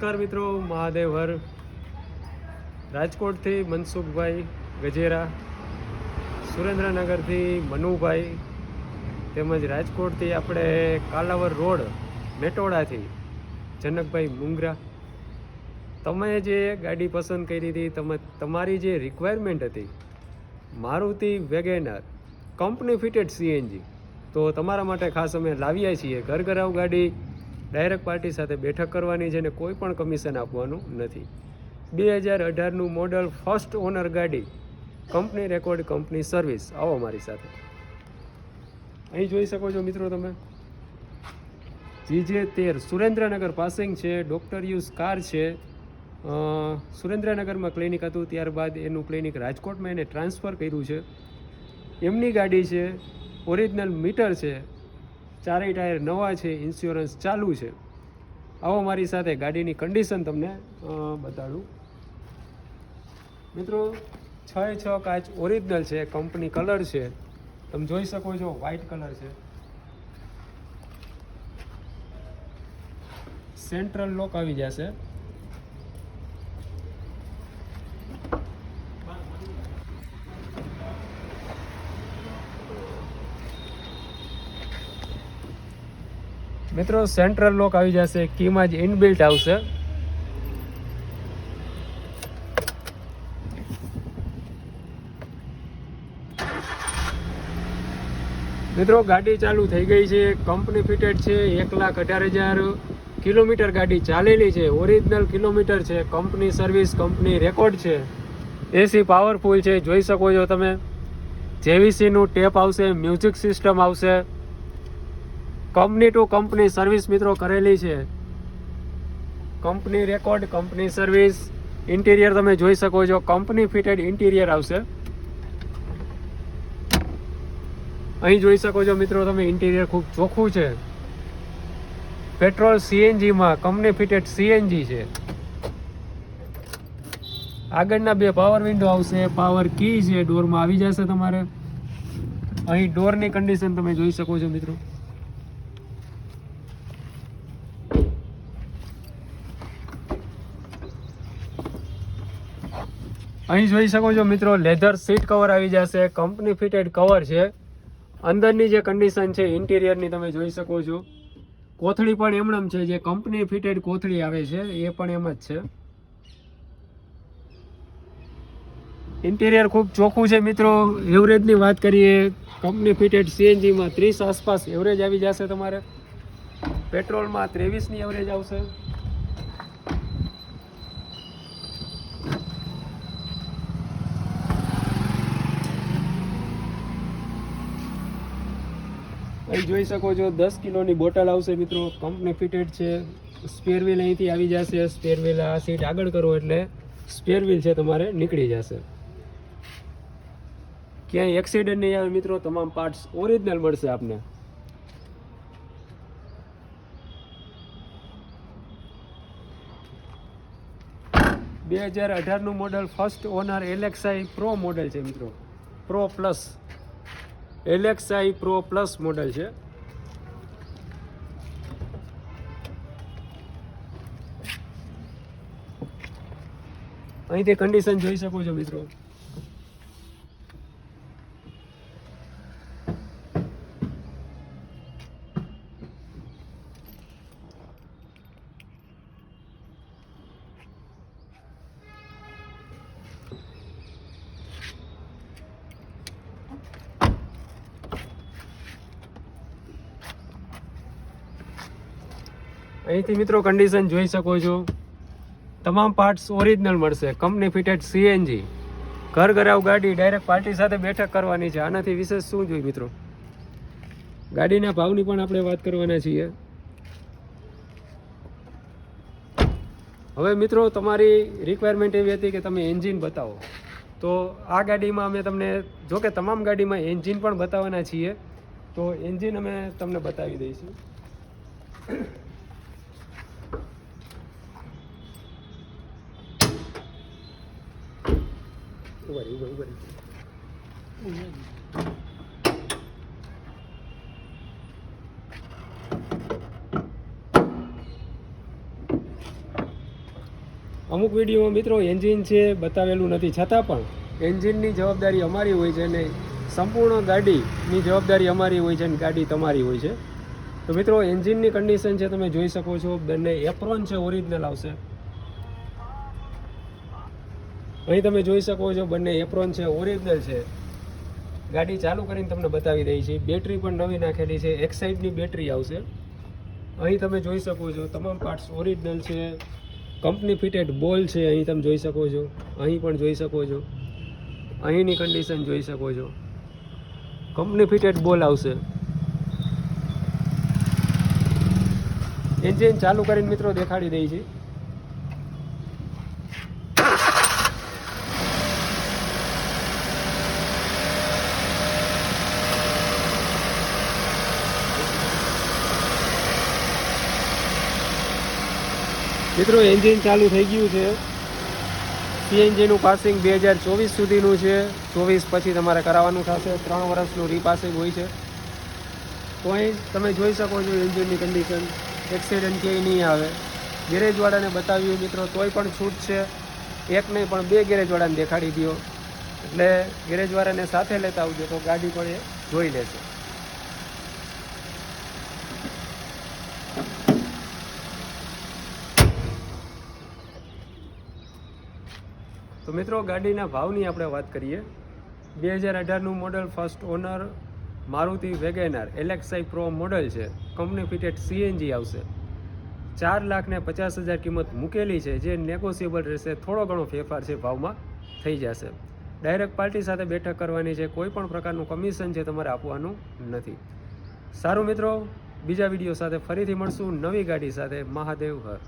નમસ્કાર મિત્રો, મહાદેવ હર. રાજકોટથી મનસુખભાઈ ગજેરા, સુરેન્દ્રનગરથી મનુભાઈ, તેમજ રાજકોટથી આપણે કાલાવર રોડ, મેટોડાથી જનકભાઈ મુંગરા. તમે જે ગાડી પસંદ કરી હતી, તમે, તમારી જે રિક્વાયરમેન્ટ હતી, Maruti WagonR company fitted CNG તો તમારા માટે ખાસ અમે લાવ્યા છીએ. ઘર ઘરાવ ગાડી ડાયરેક્ટ પાર્ટી સાથે બેઠક કરવાની છે અને કોઈ પણ કમિશન આપવાનું નથી. બે હજાર અઢારનું મોડલ ફર્સ્ટ ઓનર ગાડી કંપની રેકોર્ડ કંપની સર્વિસ આવો મારી સાથે. અહીં જોઈ શકો છો મિત્રો તમે. જીજે તેર. સુરેન્દ્રનગર પાસિંગ છે. ડૉક્ટર યુઝ કાર છે. સુરેન્દ્રનગરમાં ક્લિનિક હતું. ત્યારબાદ એનું ક્લિનિક રાજકોટમાં એને ટ્રાન્સફર કર્યું છે. એમની ગાડી છે. ઓરિજિનલ મીટર છે. ચારેય ટાયર નવા છે ઇન્સ્યોરન્સ ચાલુ છે. આવો મારી સાથે ગાડીની કન્ડિશન તમને બતાડું. મિત્રો છ છ કાચ ઓરિજિનલ છે કંપની કલર છે. તમે જોઈ શકો છો વ્હાઇટ કલર છે. સેન્ટ્રલ લોક આવી જશે. મિત્રો સેન્ટ્રલ લોક આવી જશે કીમાં જ ઇનબિલ્ટ આવશે. મિત્રો, ગાડી ચાલુ થઈ ગઈ છે કંપની ફિટેડ છે, એક લાખ અઢાર હજાર કિલોમીટર ગાડી ચાલેલી છે ઓરિજિનલ કિલોમીટર છે કંપની સર્વિસ કંપની રેકોર્ડ છે. એસી પાવરફુલ છે, જોઈ શકો છો તમે. જેવીસીનું ટેપ આવશે મ્યુઝિક સિસ્ટમ આવશે. કંપની ટુ કંપની સર્વિસ મિત્રો કરેલી છે. Company record company service interior તમે જોઈ શકો છો. કંપની ફિટેડ ઇન્ટિરિયર આવશે. અહીં જોઈ શકો છો મિત્રો તમે ઇન્ટિરિયર ખૂબ ચોખ્ખું છે. પેટ્રોલ સીએનજીમાં કંપની ફિટેડ સીએનજી છે. આગળના બે પાવર વિન્ડો આવશે. પાવર કી છે. ડોરમાં આવી જશે તમારે. અહીં ડોરની કન્ડિશન તમે જોઈ શકો છો મિત્રો. અહીં જોઈ શકો છો મિત્રો લેધર સીટ કવર આવી જશે કંપની ફિટેડ કવર છે. અંદરની જે કન્ડિશન છે ઇન્ટિરિયરની તમે જોઈ શકો છો. કોથળી પણ એમણમ છે, જે કંપની ફિટેડ કોથળી આવે છે, એ પણ એમ જ છે. ઇન્ટિરિયર ખૂબ ચોખ્ખું છે મિત્રો. એવરેજની વાત કરીએ કંપની ફિટેડ સીએનજીમાં ત્રીસ આસપાસ એવરેજ આવી જશે તમારે. પેટ્રોલમાં ત્રેવીસની એવરેજ આવશે. અહીં જોઈ શકો છો, દસ કિલોની બોટલ આવશે મિત્રો. કંપની ફિટેડ છે. સ્પેર વ્હીલ અહીંથી આવી જશે. સ્પેર વ્હીલ આ સીટ આગળ કરો એટલે સ્પેર વ્હીલ છે તમારે નીકળી જશે. ક્યાંય એક્સિડન્ટ નહીં આવે મિત્રો, તમામ પાર્ટ્સ ઓરિજિનલ મળશે આપને. બે હજાર અઢારનું model first owner LXI pro model છે મિત્રો. Pro plus LXI pro plus model છે. અહીંથી કન્ડિશન જોઈ શકો છો મિત્રો. અહીંથી મિત્રો કન્ડિશન જોઈ શકો છો. તમામ પાર્ટ્સ ઓરિજિનલ મળશે. કંપની ફિટેડ સીએનજી ઘર ઘરાવ ગાડી ડાયરેક્ટ પાર્ટી સાથે બેઠક કરવાની છે. આનાથી વિશેષ શું જોઈએ મિત્રો? ગાડીના ભાવની પણ આપણે વાત કરવાના છીએ. હવે મિત્રો તમારી રિક્વાયરમેન્ટ એવી હતી કે તમે એન્જિન બતાવો. તો આ ગાડીમાં અમે તમને, જો કે તમામ ગાડીમાં એન્જિન પણ બતાવવાના છીએ. તો એન્જિન અમે તમને બતાવી દઈશું. ઊભા રહી, ઊભા, ઊભા. અમુક વિડીયોમાં મિત્રો એન્જિન છે બતાવેલું નથી. છતાં પણ એન્જિનની જવાબદારી અમારી હોય છે ને સંપૂર્ણ ગાડીની જવાબદારી અમારી હોય છે ને ગાડી તમારી હોય છે. તો મિત્રો એન્જિનની કન્ડિશન છે તમે જોઈ શકો છો. બંને એપ્રોન છે ઓરિજિનલ આવશે. અહીં તમે જોઈ શકો છો બંને એપ્રોન છે ઓરિજિનલ છે. ગાડી ચાલુ કરીને તમને બતાવી રહી છે. બેટરી પણ નવી નાખેલી છે. એક સાઈડની બેટરી આવશે. અહીં તમે જોઈ શકો છો તમામ પાર્ટ્સ ઓરિજિનલ છે. કંપની ફિટેડ બોલ છે, અહીં તમે જોઈ શકો છો. અહીં પણ જોઈ શકો છો. અહીંની કન્ડિશન જોઈ શકો છો. કંપની ફિટેડ બોલ આવશે. એન્જિન ચાલુ કરીને મિત્રો દેખાડી દઈ છે. મિત્રો એન્જિન ચાલુ થઈ ગયું છે. સીએનજીનું પાસિંગ બે હજાર ચોવીસ સુધીનું છે. ચોવીસ પછી તમારે કરાવવાનું થશે. ત્રણ વર્ષનું રીપાસિંગ હોય છે. તો અહીં તમે જોઈ શકો છો એન્જિનની કન્ડિશન એક્સિડન્ટ ક્યાંય નહીં આવે. ગેરેજવાળાને બતાવ્યું મિત્રો, તોય પણ છૂટ છે. એક નહીં, પણ બે ગેરેજવાળાને દેખાડી દો એટલે ગેરેજવાળાને સાથે લેતા આવજો, તો ગાડી પણ એ જોઈ લેશે. તો મિત્રો, ગાડીના ભાવની આપણે વાત કરીએ. બે હજાર અઢારનું model first owner Maruti WagonR LXI pro model છે. કંપની ફિટેડ સીએનજી આવશે. ચાર લાખને પચાસ હજાર કિંમત મૂકેલી છે, જે નેગોશિયેબલ રહેશે. થોડો ઘણો ફેરફાર છે ભાવમાં થઈ જશે. ડાયરેક્ટ પાર્ટી સાથે બેઠક કરવાની છે, કોઈ પણ પ્રકારનું કમિશન છે તમારે આપવાનું નથી. સારું મિત્રો, બીજા વીડિયો સાથે ફરીથી મળશું. નવી ગાડી સાથે મહાદેવ હર.